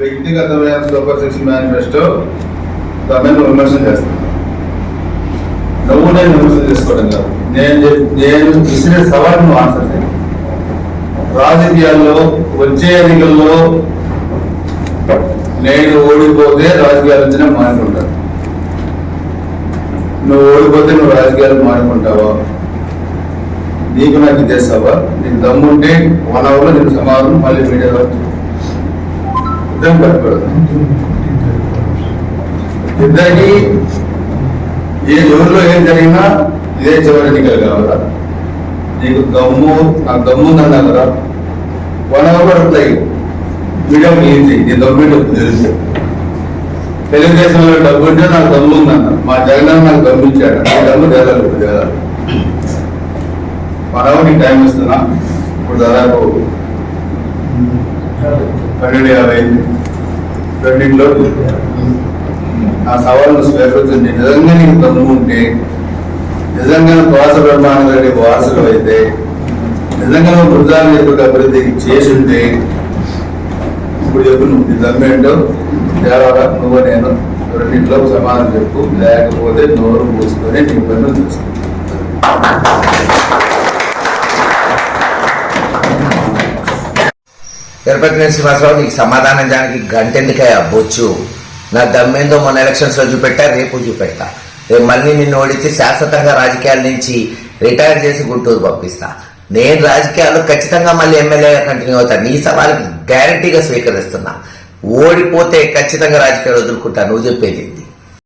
వ్యక్తిగతమైన super six manifesto తమను మీద చేస్తాను. నువ్వు నేను విమర్శ చేసుకోవడం కాదు. నేను నేను ఇచ్చిన సవాల్ నువ్వు ఆన్సర్ చేయాలి రాజకీయాల్లో వచ్చే ఎన్నికల్లో నేను ఓడిపోతే రాజకీయాల నుంచి మానుకుంటాను నువ్వు ఓడిపోతే నువ్వు రాజకీయాలు మానుకుంటావా? నీకు నాకు ఇదే సభ నీకు దమ్ముంటే వన్ అవర్లో నీకు సమాధానం మళ్ళీ మీడియాలో యుద్ధం కట్టుకోవడం ఇద్దరికి ఏ ఎవరిలో ఏం జరిగినా ఇదే చివరి ఎన్నికలు కావాలా? నీకు దమ్ము నాకు దమ్ము ఉందన్నా కదా? వన్ అవర్ పడుతాయి మీడియా ఏం చెయ్యి నీ దమ్ము తెలుసు. తెలుగుదేశంలో డబ్బు ఉంటే నాకు దమ్ము ఉందన్న. మా జగన్ నాకు దమ్ము ఇచ్చాడు. నీ దమ్ము తేలాలి ఇప్పుడు తేలాలి వన్ అవర్ నీకు టైం ఇస్తున్నా ఇప్పుడు దాదాపు పన్నెండు యాభై అయింది రెండింటిలో ఆ సవాళ్ళు స్వీకరించండి నిజంగా నీకు దమ్ము ఉంటే నిజంగా కోస బ్రహ్మాండ వారసులు అయితే నిజంగా నువ్వు యొక్క అభివృద్ధి చేసి ఉంటే ఇప్పుడు చెప్పు నువ్వు నీ దమ్ము ఏంటో? తేవాలా నువ్వు నేను రెండింటిలో సమాధానం చెప్పు. లేకపోతే నోరు మూసుకొని నీ పనులు చూసుకో. తిరుపతి శ్రీనివాసరావు నీకు సమాధానం దానికి గంటెందుకే అబ్బొచ్చు నా దమ్మేందో మొన్న ఎలక్షన్స్లో చూపెట్టా రేపు చూపెడతా. రేపు మళ్ళీ నిన్ను ఓడించి శాశ్వతంగా రాజకీయాల నుంచి రిటైర్ చేసి గుంటూరు పంపిస్తా. నేను రాజకీయాల్లో ఖచ్చితంగా మళ్ళీ ఎమ్మెల్యేగా కంటిన్యూ అవుతా. నీ సవాల్కి గ్యారంటీగా స్వీకరిస్తున్నా. ఓడిపోతే ఖచ్చితంగా రాజకీయాలు వదులుకుంటా. నువ్వు చెప్పేది